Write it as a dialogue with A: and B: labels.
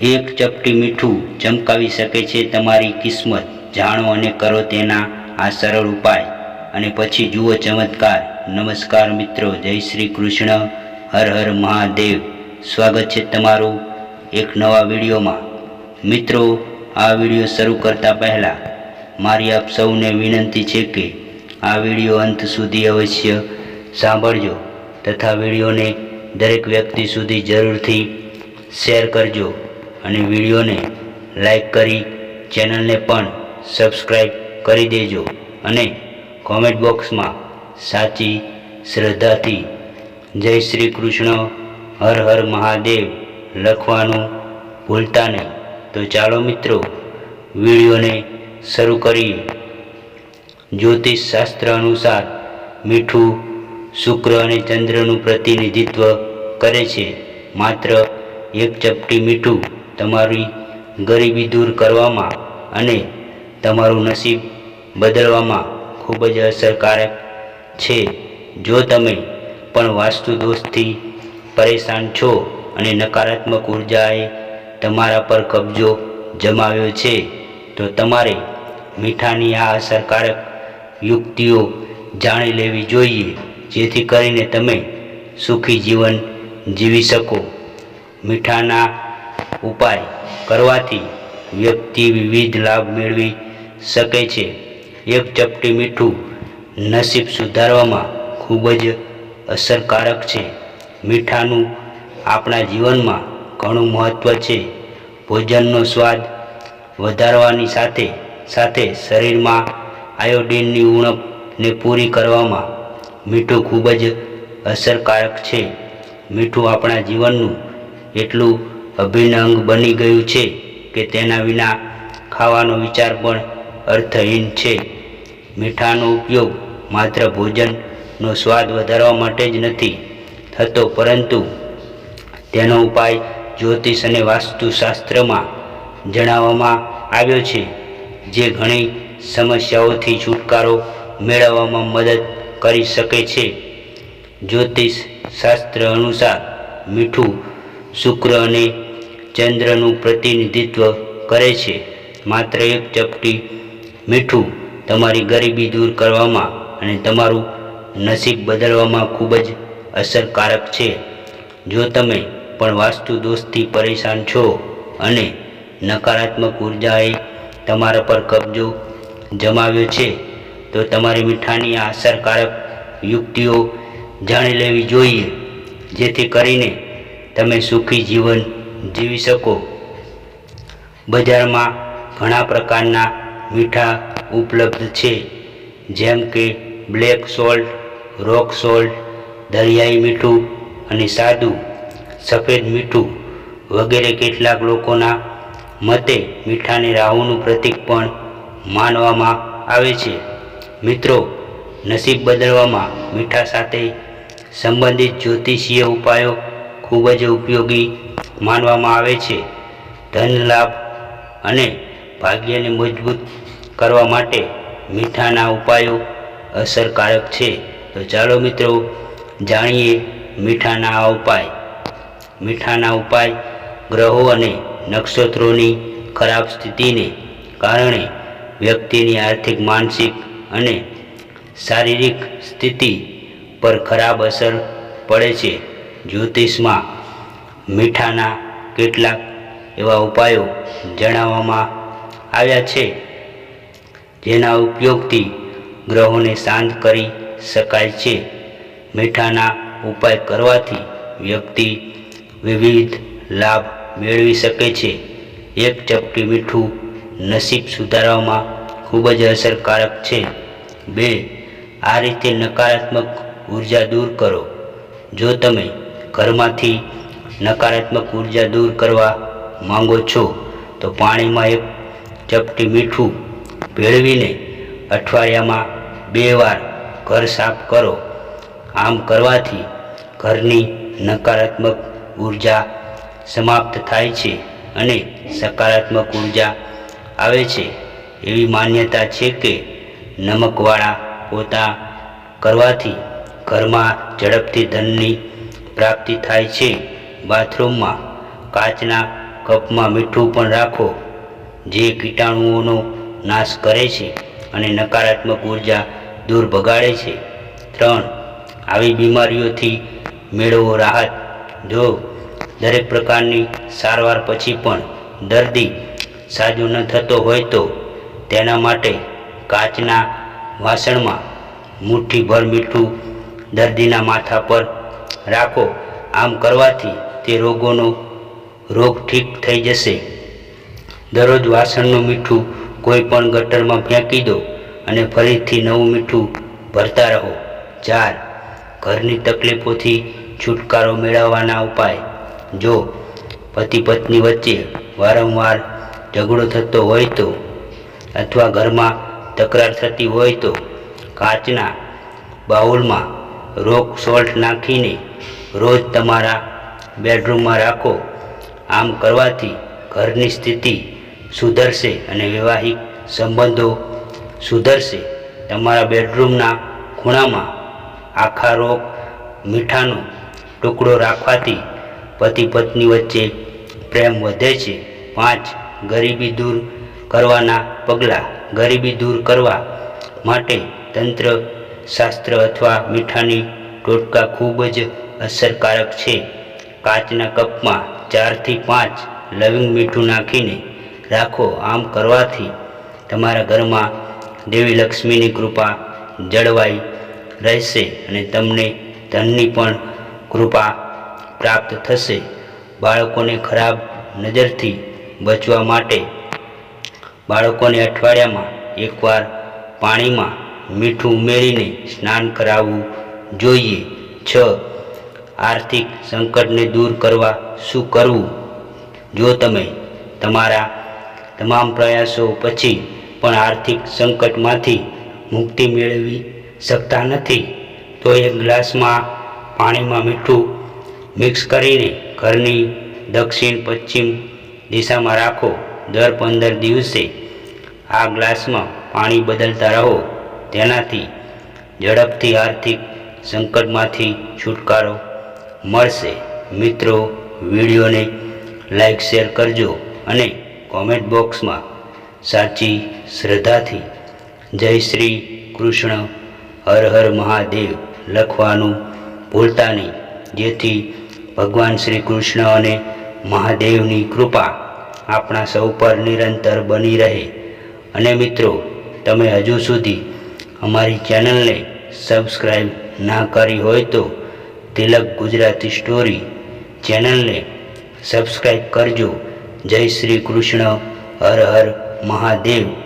A: એક ચપટી મીઠું ચમકાવી શકે છે તમારી કિસ્મત. જાણો અને કરો તેના આ સરળ ઉપાય. અને પછી જુઓ ચમત્કાર. નમસ્કાર મિત્રો, જય શ્રી કૃષ્ણ. હર હર મહાદેવ. સ્વાગત છે તમારું એક નવા વિડીયોમાં. મિત્રો, આ વીડિયો શરૂ કરતા પહેલાં મારી આપ સૌને વિનંતી છે કે આ વીડિયો અંત સુધી અવશ્ય સાંભળજો તથા વિડીયોને દરેક વ્યક્તિ સુધી જરૂરથી શેર કરજો. અને વિડીયોને લાઈક કરી ચેનલને પણ સબસ્ક્રાઈબ કરી દેજો અને કોમેન્ટ બોક્સમાં સાચી શ્રદ્ધાથી જય શ્રી કૃષ્ણ, હર હર મહાદેવ લખવાનું ભૂલતા નહીં. તો ચાલો મિત્રો, વિડીયોને શરૂ કરીએ. જ્યોતિષ શાસ્ત્ર અનુસાર મીઠું શુક્ર અને ચંદ્રનું પ્રતિનિધિત્વ કરે છે. માત્ર એક ચપટી મીઠું તમારી ગરીબી દૂર કરવામાં અને તમારું નસીબ બદલવામાં ખૂબ જ અસરકારક છે. જો તમે પણ વાસ્તુ દોષથી પરેશાન છો અને નકારાત્મક ઉર્જાએ તમારા પર કબજો જમાવ્યો છે, તો તમારે મીઠાની આ અસરકારક યુક્તિઓ જાણી લેવી જોઈએ, જેથી કરીને તમે સુખી જીવન જીવી શકો. મીઠાના ઉપાય કરવાથી વ્યક્તિ વિવિધ લાભ મેળવી શકે છે. એક ચપટી મીઠું નસીબ સુધારવામાં ખૂબ જ અસરકારક છે. મીઠાનું આપણા જીવનમાં ઘણું મહત્ત્વ છે. ભોજનનો સ્વાદ વધારવાની સાથે સાથે શરીરમાં આયોડિનની ઉણપને પૂરી કરવામાં મીઠું ખૂબ જ અસરકારક છે. મીઠું આપણા જીવનનું એટલું અભિન્ન બની ગયું છે કે તેના વિના ખાવાનો વિચાર પણ અર્થહીન છે. મીઠાનો ઉપયોગ માત્ર ભોજનનો સ્વાદ વધારવા માટે જ નથી થતો, પરંતુ તેનો ઉપાય જ્યોતિષ અને વાસ્તુશાસ્ત્રમાં જણાવવામાં આવ્યો છે, જે ઘણી સમસ્યાઓથી છુટકારો મેળવવામાં મદદ કરી શકે છે. જ્યોતિષ શાસ્ત્ર અનુસાર મીઠું, શુક્ર અને ચંદ્રનું પ્રતિનિધિત્વ કરે છે. માત્ર એક ચપટી મીઠું તમારી ગરીબી દૂર કરવામાં અને તમારું નસીબ બદલવામાં ખૂબ જ અસરકારક છે. જો તમે પણ વાસ્તુ દોષથી પરેશાન છો અને નકારાત્મક ઉર્જાએ તમારા પર કબજો જમાવ્યો છે, તો તમારી મીઠાની આ અસરકારક યુક્તિઓ જાણી લેવી જોઈએ. જેથી કરીને તમે સુખી જીવન જીવી શકો. બજારમાં ઘણા પ્રકારના મીઠા ઉપલબ્ધ છે, જેમ કે બ્લેક સોલ્ટ, રોક સોલ્ટ, દરિયાઈ મીઠું અને સાદું સફેદ મીઠું વગેરે કેટલાક લોકોના મતે મીઠાને રાહુનું પ્રતીક પણ માનવામાં આવે છે. મિત્રો, નસીબ બદલવામાં મીઠા સાથે સંબંધિત જ્યોતિષીય ઉપાયો ખૂબ જ ઉપયોગી માનવામાં આવે છે. ધન લાભ અને ભાગ્યને મજબૂત કરવા માટે મીઠાના ઉપાયો અસરકારક છે. તો ચાલો મિત્રો, જાણીએ મીઠાના આ ઉપાય. મીઠાના ઉપાય ગ્રહો અને નક્ષત્રોની ખરાબ સ્થિતિને કારણે વ્યક્તિની આર્થિક, માનસિક અને શારીરિક સ્થિતિ પર ખરાબ અસર પડે છે. જ્યોતિષમાં મીઠાના કેટલાક એવા ઉપાયો જણાવવામાં આવ્યા છે, જેના ઉપયોગથી ગ્રહોને શાંત કરી શકાય છે. મીઠાના ઉપાય કરવાથી વ્યક્તિ વિવિધ લાભ મેળવી શકે છે. એક ચપટી મીઠું નસીબ સુધારવામાં ખૂબ જ અસરકારક છે. બે, આ રીતે નકારાત્મક ઊર્જા દૂર કરો. જો તમે ઘરમાંથી નકારાત્મક ઊર્જા દૂર કરવા માંગો છો, તો પાણીમાં એક ચપટી મીઠું ભેળવીને અઠવાડિયામાં બે વાર ઘર સાફ કરો. આમ કરવાથી ઘરની નકારાત્મક ઊર્જા સમાપ્ત થાય છે અને સકારાત્મક ઊર્જા આવે છે. એવી માન્યતા છે કે નમકવાળા પોતા કરવાથી ઘરમાં ઝડપથી ધનની પ્રાપ્તિ થાય છે. બાથરૂમમાં કાચના કપમાં મીઠું પણ રાખો. જે કીટાણુઓનો નાશ કરે છે અને નકારાત્મક ઊર્જા દૂર ભગાડે છે. ત્રણ, આવી બીમારીઓથી મેળવો રાહત. જો દરેક પ્રકારની સારવાર પછી પણ દર્દી સાજો ન થતો હોય તો તેના માટે કાચના વાસણમાં મુઠ્ઠીભર મીઠું દર્દીના માથા પર રાખો. આમ કરવાથી તે રોગોનો રોગ ઠીક થઈ જશે. દરરોજ વાસણનું મીઠું કોઈ પણ ગટરમાં ફેંકી દો અને ફરીથી નવું મીઠું ભરતા રહો. ચાર, ઘરની તકલીફોથી છુટકારો મેળવવાના ઉપાય. જો પતિ પત્ની વચ્ચે વારંવાર ઝઘડો થતો હોય તો અથવા ઘરમાં તકરાર થતી હોય તો કાચના બાઉલમાં રોક સોલ્ટ નાખીને રોજ તમારા બેડરૂમમાં રાખો. આમ કરવાથી ઘરની સ્થિતિ સુધરશે અને વૈવાહિક સંબંધો સુધરશે. તમારા બેડરૂમના ખૂણામાં આખા રોગ, મીઠાનો ટુકડો રાખવાથી પતિ પત્ની વચ્ચે પ્રેમ વધે છે. પાંચ, ગરીબી દૂર કરવાના પગલાં. ગરીબી દૂર કરવા માટે તંત્ર, શાસ્ત્ર અથવા મીઠાની ટોટકા ખૂબ જ અસરકારક છે. કાચના કપમાં ચારથી પાંચ લવિંગ મીઠું નાખીને રાખો. આમ કરવાથી તમારા ઘરમાં દેવી લક્ષ્મીની કૃપા જળવાઈ રહેશે અને તમને ધનની પણ કૃપા પ્રાપ્ત થશે. બાળકોને ખરાબ નજરથી બચવા માટે બાળકોને અઠવાડિયામાં એકવાર પાણીમાં મીઠું ઉમેરીને સ્નાન કરાવવું જોઈએ. છ આર્થિક સંકટને દૂર કરવા શું કરવું? જો તમે તમારા તમામ પ્રયાસો પછી પણ આર્થિક સંકટમાંથી મુક્તિ મેળવી શકતા નથી, તો એક ગ્લાસમાં પાણીમાં મીઠું મિક્સ કરીને ઘરની દક્ષિણ પશ્ચિમ દિશામાં રાખો. દર પંદર દિવસે આ ગ્લાસમાં પાણી બદલતા રહો. તેનાથી ઝડપથી આર્થિક સંકટમાંથી છુટકારો મળશે. મિત્રો, વિડીયોને લાઈક, શેર કરજો અને કોમેન્ટ બોક્સમાં સાચી શ્રદ્ધાથી જય શ્રી કૃષ્ણ, હર હર મહાદેવ લખવાનું ભૂલતા નહીં. જેથી ભગવાન શ્રી કૃષ્ણ અને મહાદેવની કૃપા આપણા સૌ પર નિરંતર બની રહે. અને મિત્રો, તમે હજુ સુધી અમારી ચેનલને સબસ્ક્રાઈબ ના કરી હોય તો તિલક ગુજરાતી સ્ટોરી ચેનલને સબસ્ક્રાઈબ કરજો. જય શ્રી કૃષ્ણ. હર હર મહાદેવ.